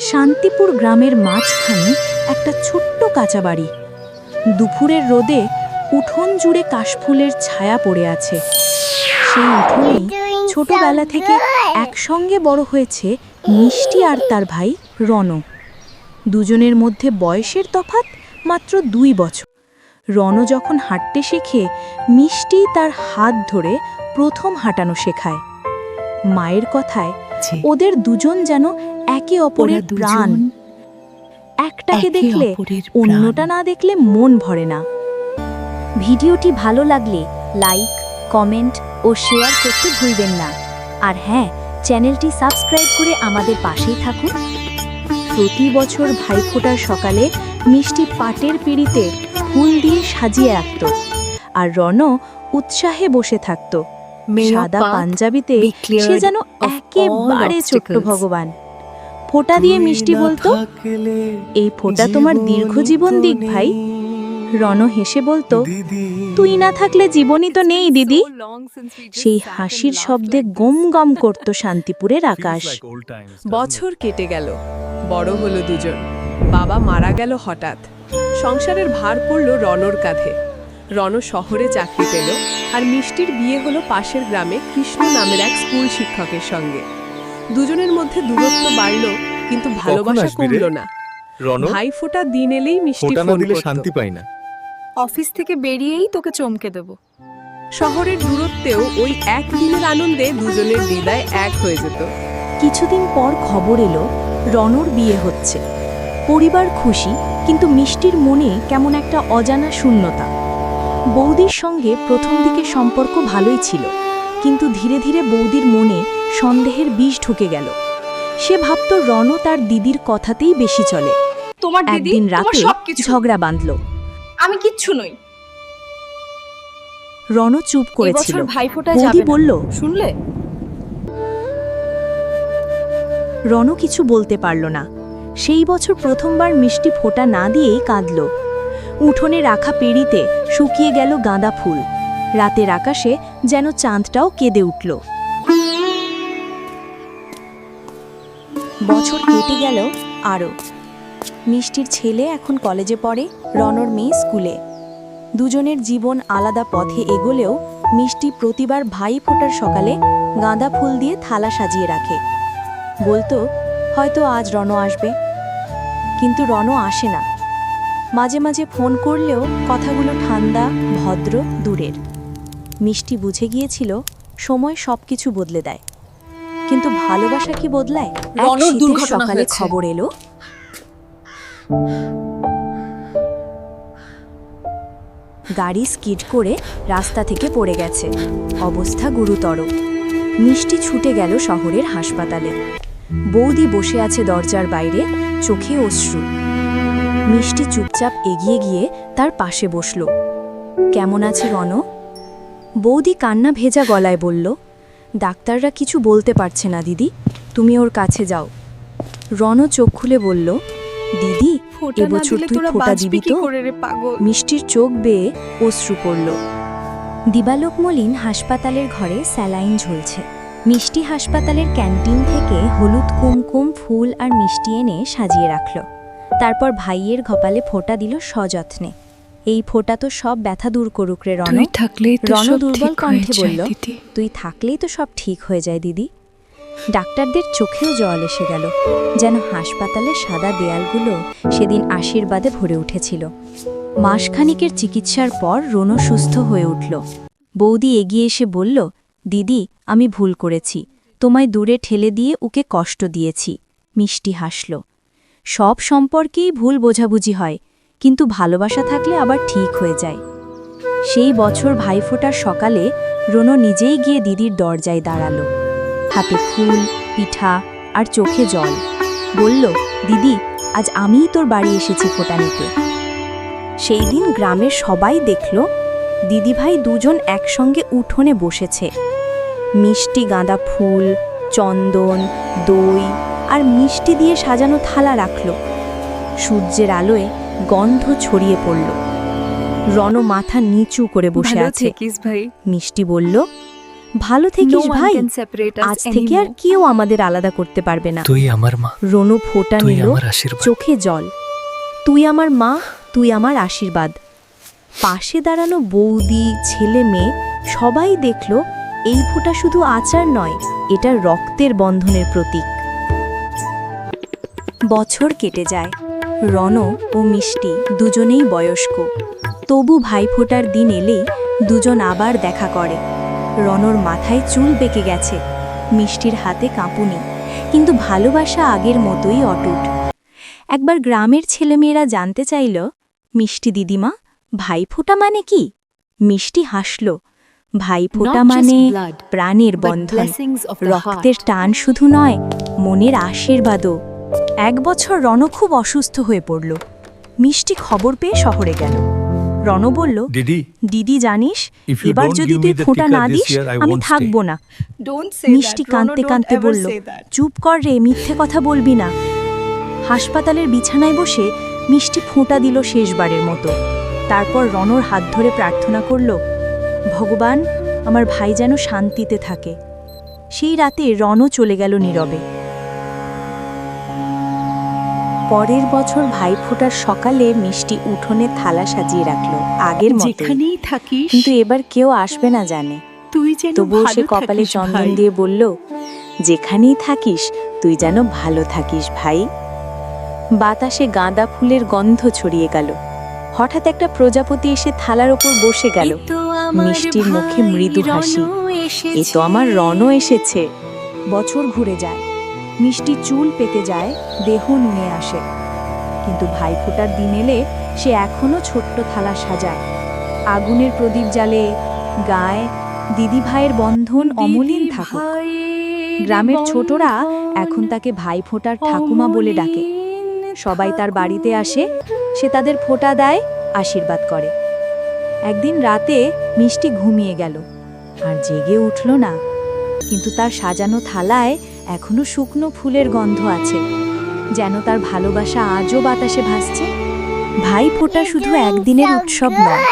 শান্তিপুর গ্রামের মাঝখানে একটা ছোট্ট কাঁচা বাড়ি। দুপুরের রোদে উঠোন জুড়ে কাশফুলের ছায়া পড়ে আছে। সেই উঠোনেই ছোটবেলা থেকে একসঙ্গে বড় হয়েছে মিষ্টি আর তার ভাই রণ দুজনের মধ্যে বয়সের তফাৎ মাত্র দুই বছর। রণ যখন হাঁটতে শেখে মিষ্টি তার হাত ধরে প্রথম হাঁটানো শেখায়। মায়ের কথায় ওদের দুজন যেন একে অপরের প্রাণ। একটাকে দেখলে অন্যটা না দেখলে মন ভরে না। ভিডিওটি ভালো লাগলে লাইক কমেন্ট ও শেয়ার করতে ভুলবেন না। আর হ্যাঁ চ্যানেলটি সাবস্ক্রাইব করে আমাদের পাশেই থাকুন। প্রতি বছর ভাইফোঁটার সকালে মিষ্টি পাটের পিড়িতে ফুল দিয়ে সাজিয়ে রাখত। আর রণ উৎসাহে বসে থাকত। সাদা পাঞ্জাবিতে সে যেন একেবারে ছোট্ট ভগবান। ফোঁটা দিয়ে মিষ্টি বলতো এই ফোঁটা তোমার দীর্ঘ জীবন দিক ভাই। রণ হেসে বলতো তুই না থাকলে জীবনই তো নেই দিদি। সেই হাসির শব্দে গম গম করত শান্তিপুরের আকাশ। বছর কেটে গেল বড় হলো দুজন। বাবা মারা গেল হঠাৎ। সংসারের ভার পড়ল রনর কাঁধে। রণ শহরে চাকরি পেল আর মিষ্টির বিয়ে হলো পাশের গ্রামে কৃষ্ণ নামের এক স্কুল শিক্ষকের সঙ্গে। দুজনের মধ্যে দূরত্ব বাড়ল কিন্তু ভালোবাসা? কমল না। রণ ভাই ফোঁটা দিন এলেই মিষ্টি ফোন দিলে শান্তি পাই না। অফিস থেকে বেরিয়েই তোকে চমকে দেব। শহরের দূরত্বেও ওই এক দিনের আনন্দে দুজনের হৃদয় এক হয়ে যেত। কিছুদিন পর খবর এলো রনর বিয়ে হচ্ছে। পরিবার খুশি কিন্তু মিষ্টির মনে কেমন একটা অজানা শূন্যতা। বৌদির সঙ্গে প্রথম দিকে সম্পর্ক ভালোই ছিল কিন্তু ধীরে ধীরে বৌদির মনে সন্দেহের বিষ ঢুকে গেল। সে ভাবত রণ তার দিদির কথাতেই বেশি চলে। তোমার দিদি একদিন রাতে ঝগড়া বাঁধল। আমি কিচ্ছু নই। রণ চুপ করেছিল। বৌদি বলল শুনলে? রণ কিছু বলতে পারল না। সেই বছর প্রথমবার মিষ্টি ফোঁটা না দিয়েই কাঁদল। উঠোনে রাখা পেড়িতে শুকিয়ে গেল গাঁদা ফুল। রাতের আকাশে যেন চাঁদটাও কেঁদে উঠল। বছর কেটে গেল আরও। মিষ্টির ছেলে এখন কলেজে পড়ে, রনর মেয়ে স্কুলে। দুজনের জীবন আলাদা পথে এগোলেও মিষ্টি প্রতিবার ভাই ফোটার সকালে গাঁদা ফুল দিয়ে থালা সাজিয়ে রাখে। বলতো, হয়তো আজ রণ আসবে। কিন্তু রণ আসে না। মাঝে মাঝে ফোন করলেও কথাগুলো ঠান্ডা, ভদ্র, দূরের। মিষ্টি বুঝে গিয়েছিল, সময় সব কিছু বদলে দেয়। কিন্তু ভালোবাসা কি বদলায়? এক শীতের দুর্ঘটনা সকালে খবর এলো। গাড়ি স্কিড করে রাস্তা থেকে পড়ে গেছে। অবস্থা গুরুতর। মিষ্টি ছুটে গেল শহরের হাসপাতালে। বৌদি বসে আছে দরজার বাইরে চোখে অশ্রু। মিষ্টি চুপচাপ এগিয়ে গিয়ে তার পাশে বসল। কেমন আছে রণ? বৌদি কান্না ভেজা গলায় বলল ডাক্তাররা কিছু বলতে পারছে না দিদি। তুমি ওর কাছে যাও। রণ চোখ খুলে বলল দিদি এবছর তুই ফোঁটা দিবি তো? মিষ্টির চোখ বেয়ে অশ্রু পড়ল। দিবালোক মলিন হাসপাতালের ঘরে স্যালাইন ঝুলছে। মিষ্টি হাসপাতালের ক্যান্টিন থেকে হলুদ কুমকুম ফুল আর মিষ্টি এনে সাজিয়ে রাখল। তারপর ভাইয়ের ঘপালে ফোঁটা দিল সযত্নে। এই ফোঁটা তো সব ব্যথা দূর করুক রে রণ তুই থাকলেই তো রণ সব দুর্বল ঠিক হয়ে কণ্ঠে যায় বলল দিদি। তুই থাকলেই তো সব ঠিক হয়ে যায় দিদি। ডাক্তারদের চোখেও জল এসে গেল যেন হাসপাতালের সাদা দেয়ালগুলো সেদিন আশীর্বাদে ভরে উঠেছিল। মাসখানিকের চিকিৎসার পর রোনো সুস্থ হয়ে উঠল। বৌদি এগিয়ে এসে বলল দিদি আমি ভুল করেছি। তোমায় দূরে ঠেলে দিয়ে ওকে কষ্ট দিয়েছি। মিষ্টি হাসল। সব সম্পর্কেই ভুল বোঝাবুঝি হয়। কিন্তু ভালোবাসা থাকলে আবার ঠিক হয়ে যায়। সেই বছর ভাইফোঁটার সকালে রোনো নিজেই গিয়ে দিদির দরজায় দাঁড়াল। হাতে ফুল, পিঠা আর চোখে জল। বলল, দিদি, আজ আমিই তোর বাড়ি এসেছি ফোঁটা নিতে। সেই দিন গ্রামের সবাই দেখল, দিদিভাই দুজন একসঙ্গে উঠোনে বসেছে। মিষ্টি গাঁদা ফুল, চন্দন, দই আর মিষ্টি দিয়ে সাজানো থালা রাখল। সূর্যের আলোয় গন্ধ ছড়িয়ে পড়ল। রণ মাথা নিচু করে বসে আছে। ভাই। মিষ্টি বলল ভালো থেকিস ভাই। আজ থেকে আর কেউ আমাদের আলাদা করতে পারবে না। তুই আমার মা। রনু ফোঁটা নিল চোখে জল। তুই আমার মা তুই আমার আশীর্বাদ। পাশে দাঁড়ানো বৌদি ছেলে মেয়ে সবাই দেখল এই ফোঁটা শুধু আচার নয় এটা রক্তের বন্ধনের প্রতীক। বছর কেটে যায়। রণ ও মিষ্টি দুজনেই বয়স্ক। তবু ভাইফোঁটার দিন এলেই দুজন আবার দেখা করে। রনর মাথায় চুল বেঁকে গেছে। মিষ্টির হাতে কাঁপুনি কিন্তু ভালোবাসা আগের মতোই অটুট। একবার গ্রামের ছেলেমেয়েরা জানতে চাইল মিষ্টি দিদিমা ভাইফোঁটা মানে কি? মিষ্টি হাসল ভাইফোঁটা মানে প্রাণের বন্ধন। রক্তের টান শুধু নয় মনের আশীর্বাদও। এক বছর রণ খুব অসুস্থ হয়ে পড়ল। মিষ্টি খবর পেয়ে শহরে গেল। রণ বলল দিদি জানিস এবার যদি তুই ফোঁটা না দিস আমি থাকব না। মিষ্টি কাঁদতে কাঁদতে বলল চুপ কর রে মিথ্যে কথা বলবি না। হাসপাতালের বিছানায় বসে মিষ্টি ফোঁটা দিল শেষবারের মতো। তারপর রনর হাত ধরে প্রার্থনা করল ভগবান আমার ভাই যেন শান্তিতে থাকে। সেই রাতে রনও চলে গেল নীরবে। পরের বছর ভাইফোঁটার সকালে মিষ্টি উঠোনে থালা সাজিয়ে রাখল আগের মতো যেখানেই থাকিস। কিন্তু এবার কেউ আসবে না জানে। তুই যেন তবুও সে কপালে চন্দন দিয়ে বলল যেখানেই থাকিস তুই যেন ভালো থাকিস ভাই। বাতাসে গাঁদা ফুলের গন্ধ ছড়িয়ে গেল। হঠাৎ একটা প্রজাপতি এসে থালার ওপর বসে গেল। মিষ্টির মুখে মৃদু হাসি। এ তো আমার রনও এসেছে। বছর ঘুরে যায়। মিষ্টি চুল পেতে যায় দেহ নুয়ে আসে। কিন্তু ভাইফোঁটার দিন এলে সে এখনও ছোট্ট থালা সাজায়। আগুনের প্রদীপ জ্বালে গায়ে দিদি ভাইয়ের বন্ধন অমলিন ভাইয়ের গ্রামের ছোটরা এখন তাকে ভাইফোঁটার ঠাকুমা বলে ডাকে। সবাই তার বাড়িতে আসে সে তাদের ফোঁটা দেয় আশীর্বাদ করে। একদিন রাতে মিষ্টি ঘুমিয়ে গেল আর জেগে উঠল না। কিন্তু তার সাজানো থালায় এখনও শুকনো ফুলের গন্ধ আছে। যেন তার ভালোবাসা আজও বাতাসে ভাসছে। ভাই ফোঁটা শুধু একদিনের উৎসব নয়।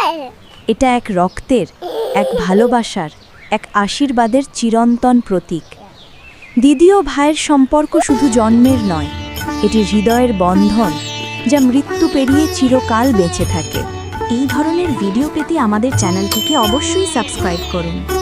এটা এক রক্তের, এক ভালোবাসার, এক আশীর্বাদের চিরন্তন প্রতীক। দিদি ও ভাইয়ের সম্পর্ক শুধু জন্মের নয়, এটি হৃদয়ের বন্ধন যা মৃত্যু পেরিয়ে চিরকাল বেঁচে থাকে। এই ধরনের ভিডিও পেতে আমাদের চ্যানেলটিকে অবশ্যই সাবস্ক্রাইব করুন।